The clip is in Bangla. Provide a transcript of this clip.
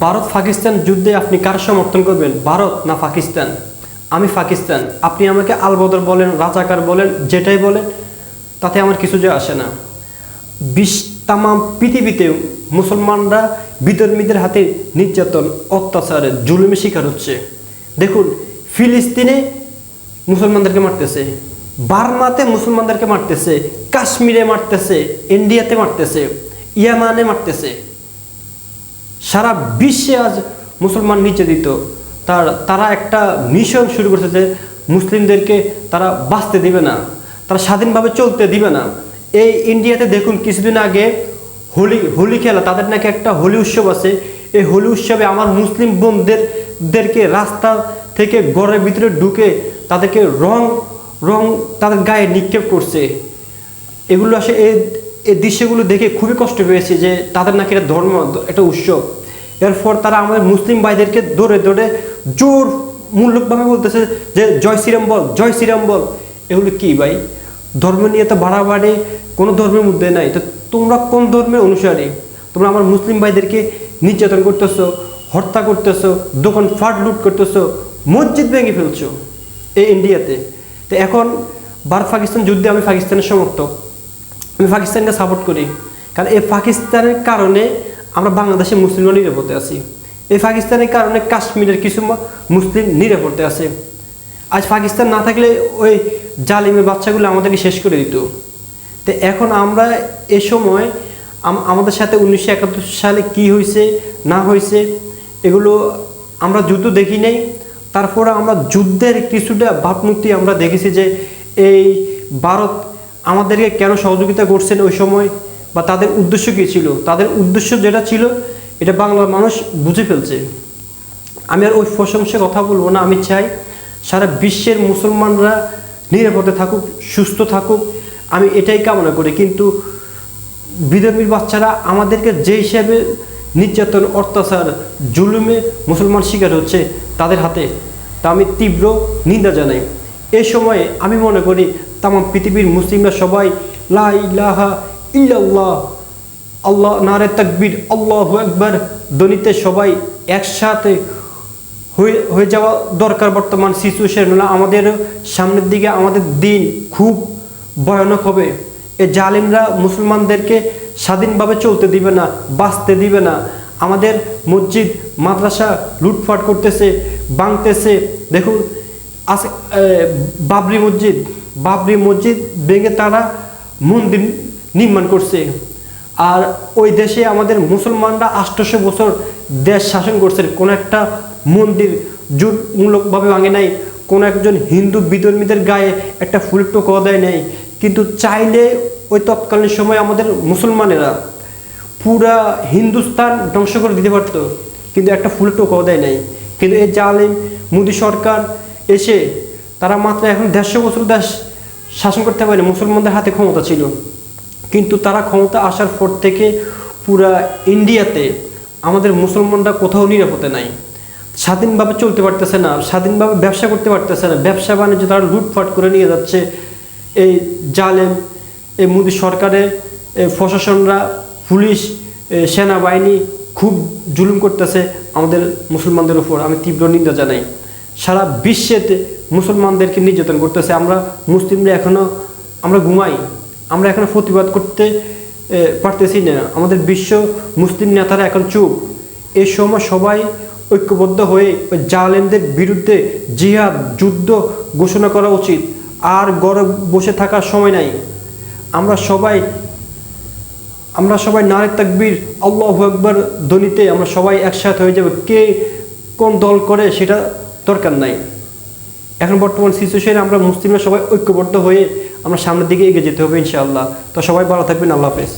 ভারত পাকিস্তান যুদ্ধে আপনি কার সমর্থন করবেন? ভারত না পাকিস্তান? আমি পাকিস্তান। আপনি আমাকে আলবদর বলেন, রাজাকার বলেন, যেটাই বলেন, তাতে আমার কিছু যে আসে না। বিশ তামাম পৃথিবীতে মুসলমানরা বিধর্মীদের হাতে নির্যাতন, অত্যাচারে জুলুমে শিকার হচ্ছে। দেখুন, ফিলিস্তিনে মুসলমানদেরকে মারতেছে, বার্মাতে মুসলমানদেরকে মারতেছে, কাশ্মীরে মারতেছে, ইন্ডিয়াতে মারতেছে, ইয়ামানে মারতেছে। সারা বিশ্বে আজ মুসলমান নির্যাতিত। তার, তারা একটা মিশন শুরু করছে যে মুসলিমদেরকে তারা বাঁচতে দিবে না, তারা স্বাধীনভাবে চলতে দিবে না। এই ইন্ডিয়াতে দেখুন, কিছুদিন আগে হোলি হোলি খেলা, তাদের নাকি একটা হোলি উৎসব আছে। এই হোলি উৎসবে আমার মুসলিম বোনদেরদেরকে রাস্তা থেকে ঘরের ভিতরে ঢুকে তাদেরকে রং রং তাদের গায়ে নিক্ষেপ করছে। এগুলো আসে এই এই দৃশ্যগুলো দেখে খুবই কষ্ট পেয়েছি যে তাদের নাকি একটা ধর্ম, একটা উৎসব। এরপর তারা আমাদের মুসলিম ভাইদেরকে দৌড়ে দৌড়ে জোর মূল্যকভাবে বলতেছে যে, জয় শ্রীরাম বল, জয় শ্রীরাম বল। এগুলো কি ভাই? ধর্ম নিয়ে তো বাড়াবাড়ি, কোনো ধর্মের মধ্যে নাই। তো তোমরা কোন ধর্মের অনুসারী? তোমরা আমার মুসলিম ভাইদেরকে নির্যাতন করতেছো, হত্যা করতেছো, দোকান ফাট লুট করতেছো, মসজিদ ভেঙে ফেলছো এই ইন্ডিয়াতে তো। এখন ভারত পাকিস্তান যুদ্ধে আমি পাকিস্তানের সমর্থক। আমি পাকিস্তানকে সাপোর্ট করি। কারণ এই পাকিস্তানের কারণে আমরা বাংলাদেশে মুসলিমরা নিরাপদে আছি। এই পাকিস্তানের কারণে কাশ্মীরের কিছু মুসলিম নিরাপদে আছে। আজ পাকিস্তান না থাকলে ওই জালিমের বাচ্চাগুলো আমাদেরকে শেষ করে দিত। তো এখন আমরা এ সময় আম- আমাদের সাথে উনিশশো একাত্তর সালে কি হয়েছে না হয়েছে এগুলো আমরা যুদ্ধ দেখি নাই। তারপরে আমরা যুদ্ধের কিছুটা ভাবমূর্তি আমরা দেখেছি যে এই ভারত আমাদেরকে কেন সহযোগিতা করছেন ওই সময়? বা তাদের উদ্দেশ্য কী ছিল? তাদের উদ্দেশ্য যেটা ছিল, এটা বাংলার মানুষ বুঝে ফেলছে। আমি আর ওই প্রশংসে কথা বলব না, আমি চাই সারা বিশ্বের মুসলমানরা নিরাপদে থাকুক, সুস্থ থাকুক। আমি এটাই কামনা করি, কিন্তু বিধর্মীর বাচ্চারা আমাদেরকে যে হিসাবে নির্যাতন, অত্যাচার, জুলুমে মুসলমান শিকার হচ্ছে তাদের হাতে, তা আমি তীব্র নিন্দা জানাই। এ সময়ে আমি মনে করি তাম পৃথিবীর মুসলিমরা সবাই লা আল্লাহ নারে তাকবীর আল্লাহ একবার দনিতে সবাই একসাথে হয়ে যাওয়া দরকার বর্তমান সিচুয়েশন আমাদের সামনের দিকে আমাদের দিন খুব ভয়ানক হবে। এ জালিমরা মুসলমানদেরকে স্বাধীনভাবে চলতে দিবে না বাঁচতে দিবে না। আমাদের মসজিদ মাদ্রাসা লুটফাট করতেছে ভাঙতেছে। দেখুন এ, বাবরি মসজিদ বাবরি মসজিদ ভেঙে তারা মন্দির নির্মাণ করছে। আর ওই দেশে আমাদের মুসলমানরা আষ্টশো বছর দেশ শাসন করছে। কোনো একটা মন্দির জোরমূলকভাবে ভাঙে নাই, কোনো একজন হিন্দু বিধর্মীদের গায়ে একটা ফুল টোকাও দেয় নাই। কিন্তু চাইলে ওই তৎকালীন সময় আমাদের মুসলমানেরা পুরা হিন্দুস্তান ধ্বংস করে দিতে পারতো, কিন্তু একটা ফুল টোকাও দেয় নাই। কিন্তু এই জালিম মোদী সরকার এসে তারা মাত্র এখন দেড়শো বছর দেশ শাসন করতে পারে মুসলমানদের হাতে ক্ষমতা ছিল। কিন্তু তারা ক্ষমতা আসার পর থেকে পুরা ইন্ডিয়াতে আমাদের মুসলমানরা কোথাও নিরাপদে নাই। স্বাধীনভাবে চলতে পারতেছে না, স্বাধীনভাবে ব্যবসা করতে পারতেছে না, ব্যবসা বাণিজ্য তারা লুটফাট করে নিয়ে যাচ্ছে। এই জালেম, এই মোদী সরকারের প্রশাসনরা, পুলিশ সেনাবাহিনী খুব জুলুম করতেছে আমাদের মুসলমানদের উপর। আমি তীব্র নিন্দা জানাই। সারা বিশ্বেতে মুসলমানদেরকে নির্যাতন করতেছে। আমরা মুসলিমরা এখনও আমরা ঘুমাই। আমরা এখনও প্রতিবাদ করতে পারতেছি না। আমাদের বিশ্ব মুসলিম নেতারা এখন চুপ। এই সময় সবাই ঐক্যবদ্ধ হয়ে ওই জালেমদের বিরুদ্ধে জিহাদ, যুদ্ধ ঘোষণা করা উচিত। আর গড়ে বসে থাকার সময় নাই। আমরা সবাই আমরা সবাই নারে তাকবির, আল্লাহু আকবার ধ্বনিতে আমরা সবাই একসাথে হয়ে যাব। কে কোন দল করে সেটা দরকার নাই। এখন বর্তমান সিচুয়েশনে আমরা মুসলিমরা সবাই ঐক্যবদ্ধ হয়ে আমরা সামনের দিকে এগিয়ে যেতে হবে ইনশাআল্লাহ। তো সবাই ভালো থাকবেন, আল্লাহ হাফেজ।